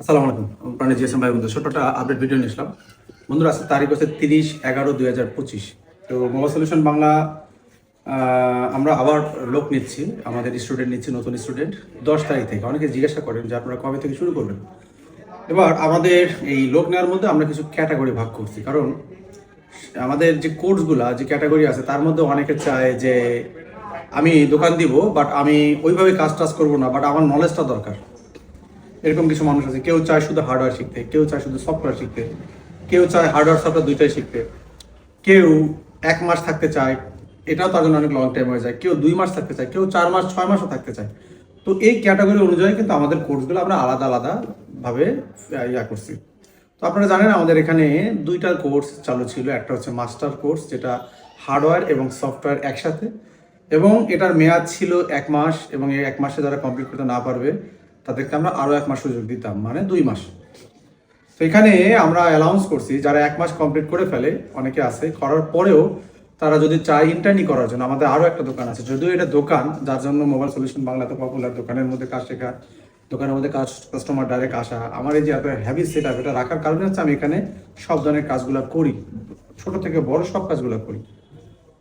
আসসালামু আলাইকুম। প্রাণী ভাই বন্ধু। ছোট্ট আপডেট ভিডিও নিয়েছিলাম বন্ধুরা, আজকে তারিখ হচ্ছে তিরিশ এগারো দুই হাজার পঁচিশ। তো মোবাইল সলিউশন বাংলা আমরা আবার লোক নিচ্ছি। আমাদের স্টুডেন্ট নিচ্ছি, নতুন স্টুডেন্ট দশ তারিখ থেকে। অনেকে জিজ্ঞাসা করেন যে আপনারা কবে থেকে শুরু করবেন? এবার আমাদের এই লোক নেওয়ার মধ্যে আমরা কিছু ক্যাটাগরি ভাগ করছি। কারণ আমাদের যে কোর্সগুলা যে ক্যাটাগরি আছে, তার মধ্যে অনেকে চায় যে, আমি দোকান দিব বাট আমি ওইভাবে কাজ টাজ করব না বাট আমার নলেজটা দরকার। এরকম কিছু মানুষ আছে। কেউ চায় শুধু হার্ডওয়্যার শিখতে, কেউ চায় শুধু সফটওয়্যার শিখতে, কেউ চায় হার্ডওয়্যার সফটওয়্যার দুইটাই শিখতে। কেউ এক মাস থাকতে চায়, এটাও তার জন্য অনেক লং টাইম হয়ে যায়। কেউ দুই মাস থাকতে চায়, কেউ চার মাস, ছয় মাসও থাকতে চায়। তো এই ক্যাটাগরি অনুযায়ী কিন্তু আমাদের কোর্সগুলো আমরা আলাদা আলাদা ভাবে ইয়া করছি। তো আপনারা জানেন আমাদের এখানে দুইটা কোর্স চালু ছিল। একটা হচ্ছে মাস্টার কোর্স যেটা হার্ডওয়্যার এবং সফটওয়্যার একসাথে। এবং এটার মেয়াদ ছিল এক মাস এবং এই এক মাসে যারা কমপ্লিট করতে না পারবে তাদেরকে আমরা আরও এক মাস সুযোগ দিতাম মানে দুই মাস। তো এখানে আমরা অ্যালাউন্স করছি যারা এক মাস কমপ্লিট করে ফেলে অনেকে আছে করার পরেও তারা যদি চায় ইন্টার্নি করার জন্য আমাদের আরও একটা দোকান আছে যদিও এটা দোকান যার জন্য মোবাইল সলিউশন বাংলাতে পপুলার দোকানের মধ্যে কাজ শেখা দোকানের মধ্যে কাজ কাস্টমার ডাইরেক্ট আসা আমার এই যে এত হ্যাভি সেট আপ এটা রাখার কারণে হচ্ছে আমি এখানে সব ধরনের কাজগুলো করি ছোট থেকে বড় সব কাজগুলো করি।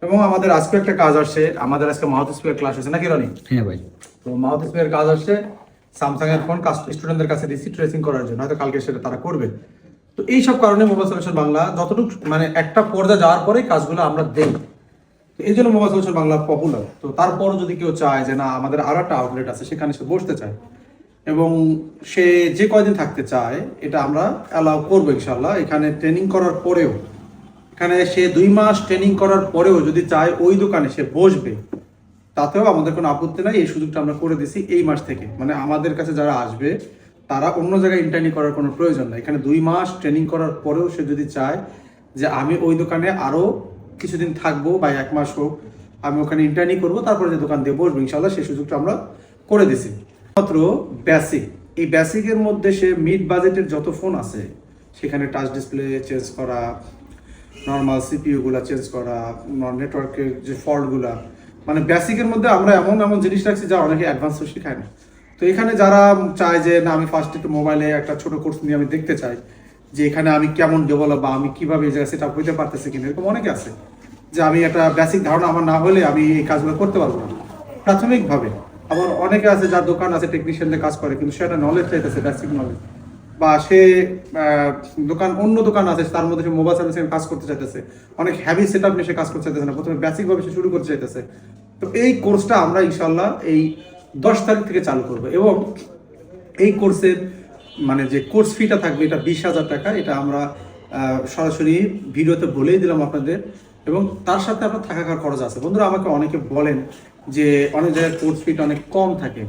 এবং আমাদের আজকে একটা কাজ আসছে আমাদের আজকে মাউথ স্পিকার ক্লাস হচ্ছে নাকি রনি? হ্যাঁ ভাই। তো মাউথ স্পিকার কাজ আসছে স্যামসাং এর ফোন স্টুডেন্টদের কাছে দিচ্ছি ট্রেসিং করার জন্য, হয়তো কালকে সেটা তারা করবে। তো এই সব কারণে মোবাইল সলিউশন বাংলা যতটুকু মানে একটা পর্যায়ে যাওয়ার পরে কাজগুলো আমরা দেই। তো এই জন্য মোবাইল সলিউশন বাংলা পপুলার তো তারপরও যদি কেউ চায় যে না, আমাদের আরও একটা আউটলেট আছে, সেখানে সে বসতে চায়। এবং সে যে কয়দিন থাকতে চায়, এটা আমরা অ্যালাউ করব ইনশাল্লাহ এখানে ট্রেনিং করার পরেও। এখানে সে দুই মাস ট্রেনিং করার পরেও যদি চায়, ওই দোকানে সে বসবে। তাতেও আমাদের কোনো আপত্তি নাই, এই সুযোগটা আমরা করে দিছি এই মাস থেকে। মানে আমাদের কাছে যারা আসবে, তারা অন্য জায়গায় ইন্টার্নি করার কোনো প্রয়োজন নাই। এখানে দুই মাস ট্রেনিং করার পরেও সে যদি চায় যে আমি ওই দোকানে আরও কিছুদিন থাকব বা এক মাস হোক, আমি ওখানে ইন্টার্নি করব, তারপরে যে দোকান দিয়ে বসবো ইনশাল্লাহ সেই সুযোগটা আমরা করে দিছি মাত্র বেসিক এই বেসিকের মধ্যে সে মিড বাজেটের যত ফোন আছে, সেখানে টাচ ডিসপ্লে চেঞ্জ করা নর্মাল সিপিইউগুলা চেঞ্জ করা নেটওয়ার্কের যে ফল্টগুলা মানে বেসিকের মধ্যে আমরা এমন এমন জিনিস রাখছি যা অনেকে অ্যাডভান্স শেখায় না। তো এখানে যারা চায় যে, না, আমি ফার্স্ট একটু মোবাইলে একটা ছোট কোর্স নিয়ে আমি দেখতে চাই, যে এখানে আমি কেমন ডেভেলপ বা আমি কীভাবে এই জায়গায় সেট আপ হইতে পারতেছি কিনা? এরকম অনেকে আছে, যে আমি একটা বেসিক ধারণা আমার না হলে আমি এই কাজগুলো করতে পারব না। প্রাথমিকভাবে, আবার অনেকে আছে যার দোকান আছে টেকনিশিয়ানদের কাজ করে, কিন্তু সেটা নলেজ চাইতেছে বেসিক নলেজ বা সে দোকান, অন্য দোকান আছে, তার মধ্যে সে মোবাইল সার্ভিসিং কাজ করতে চাইতেছে। অনেক হ্যাভি সেট আপ নিয়ে সে কাজ করতে চাইতেছে না। প্রথমে বেসিক ভাবে সে শুরু করতে চাইতেছে। তো এই কোর্সটা আমরা ইনশাল্লাহ এই দশ তারিখ থেকে চালু করব এবং এই কোর্সের মানে যে কোর্স ফিটা থাকবে, এটা বিশ হাজার টাকা, এটা আমরা সরাসরি ভিডিওতে বলেই দিলাম আপনাদের। এবং তার সাথে আপনার থাকা খরচ আছে। বন্ধুরা, আমাকে অনেকে বলেন যে অনেক জায়গায় কোর্স ফিটা অনেক কম থাকে।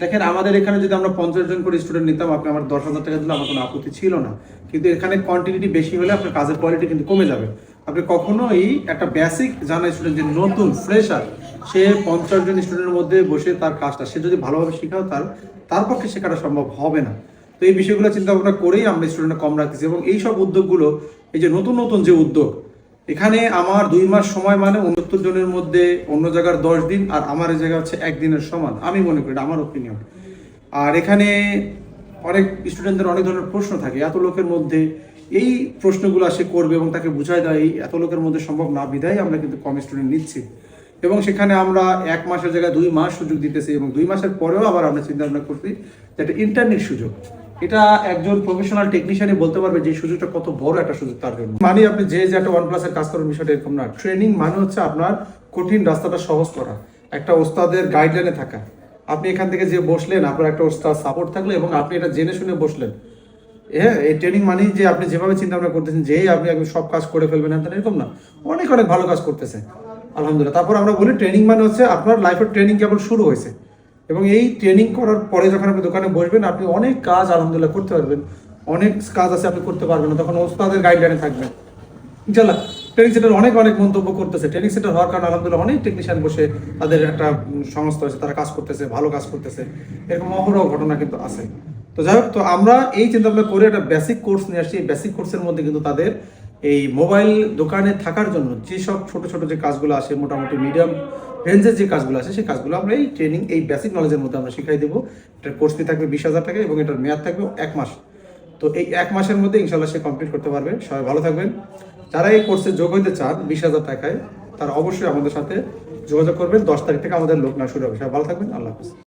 দেখেন, আমাদের এখানে যদি আমরা পঞ্চাশ জন করে স্টুডেন্ট নিতাম, আপনি আমার দশ হাজার টাকা দিলে আমার কোনো আপত্তি ছিল না। কিন্তু এখানে কোয়ান্টিটি বেশি হলে আপনার কাজের কোয়ালিটি কিন্তু কমে যাবে। আপনি কখনোই একটা বেসিক জানা স্টুডেন্ট যে নতুন ফ্রেশার সে পঞ্চাশ জন স্টুডেন্টের মধ্যে বসে তার কাজটা, সে যদি ভালোভাবে শেখাও তার তার পক্ষে শেখাটা সম্ভব হবে না। তো এই বিষয়গুলো চিন্তা ভাবনা করেই আমরা স্টুডেন্ট কম রাখতেছি। এবং এই সব উদ্যোগগুলো, এই যে নতুন নতুন যে উদ্যোগ এখানে আমার দুই মাস সময় মানে উনসত্তর জনের মধ্যে অন্য জায়গার দশ দিন আর আমার এই জায়গা হচ্ছে একদিনের সমান। আমি মনে করি আমার ওপিনিয়ন আর এখানে অনেক স্টুডেন্টদের অনেক ধরনের প্রশ্ন থাকে, এত লোকের মধ্যে এই প্রশ্নগুলো সে করবে এবং তাকে বুঝাই দেয়, এই এত লোকের মধ্যে সম্ভব না বিধায় আমরা কিন্তু কম স্টুডেন্ট নিচ্ছি। এবং সেখানে আমরা এক মাসের জায়গায় দুই মাস সুযোগ দিতেছি এবং দুই মাসের পরেও আবার আমরা চিন্তা ভাবনা করছি যে একটা ইন্টারনেট সুযোগ। এটা একজন প্রফেশনাল টেকনিশিয়ানই বলতে পারবে যে সুযোগটা কত বড় একটা সুযোগ তার জন্য। মানে আপনি যে যে একটা ওয়ান প্লাসের কাজ করার বিষয়টা এরকম না। ট্রেনিং মানে হচ্ছে আপনার কঠিন রাস্তাটা সহজ করা, একটা ওস্তাদের গাইডলাইনে থাকা। আপনি এখান থেকে যে বসলেন, আপনার একটা ওস্তাদ সাপোর্ট থাকলে এবং আপনি এটা জেনে শুনে বসলেন। হ্যাঁ এই ট্রেনিং মানেই যে আপনি যেভাবে চিন্তা ভাবনা করতেছেন, যেই আপনি একদম সব কাজ করে ফেলবেন হ্যাঁ এরকম না। অনেক অনেক ভালো কাজ করতেছে। আলহামদুলিল্লাহ। তারপর আমরা বলি ট্রেনিং মানে হচ্ছে আপনার লাইফের ট্রেনিং কেবল শুরু হয়েছে। এবং এই ট্রেনিং করার পরে যখন আপনি দোকানে বসবেন, আপনি অনেক কাজ আলহামদুলিল্লাহ করতে পারবেন। অনেক কাজ আছে আপনি করতে পারবেন না, তখন ওস্তাদের গাইডলাইনে থাকবেন। ইনশাল্লাহ ট্রেনিং সেন্টার অনেক অনেক মন্তব্য করতেছে। ট্রেনিং সেন্টার হওয়ার কারণে আলহামদুলিল্লাহ অনেক টেকনিশিয়ান বসে তাদের একটা সংস্থা আছে তারা কাজ করতেছে, ভালো কাজ করতেছে। এরকম অহরহ ঘটনা কিন্তু আছে। তো যাই হোক, তো আমরা এই চিন্তা ভাবনা করে একটা বেসিক কোর্স নিয়ে আসছি। এই বেসিক কোর্সের মধ্যে কিন্তু তাদের এই মোবাইল দোকানে থাকার জন্য যেসব ছোট ছোট যে কাজগুলো আসে মোটামুটি মিডিয়াম রেঞ্জের যে কাজগুলো আছে, সেই কাজগুলো আমরা এই ট্রেনিং এই বেসিক নলেজের মধ্যে আমরা শিখাই দেবো। এটার কোর্স ফি থাকবে বিশ হাজার টাকা এবং এটার মেয়াদ থাকবে এক মাস। তো এই এক মাসের মধ্যে ইনশাল্লাহ সে কমপ্লিট করতে পারবে। সবাই ভালো থাকবেন। যারা এই কোর্সে যোগ হইতে চান বিশ হাজার টাকায়, তারা অবশ্যই আমাদের সাথে যোগাযোগ করবেন। দশ তারিখ থেকে আমাদের লোক না শুরু হবে। সবাই ভালো থাকবেন। আল্লাহ হাফিজ।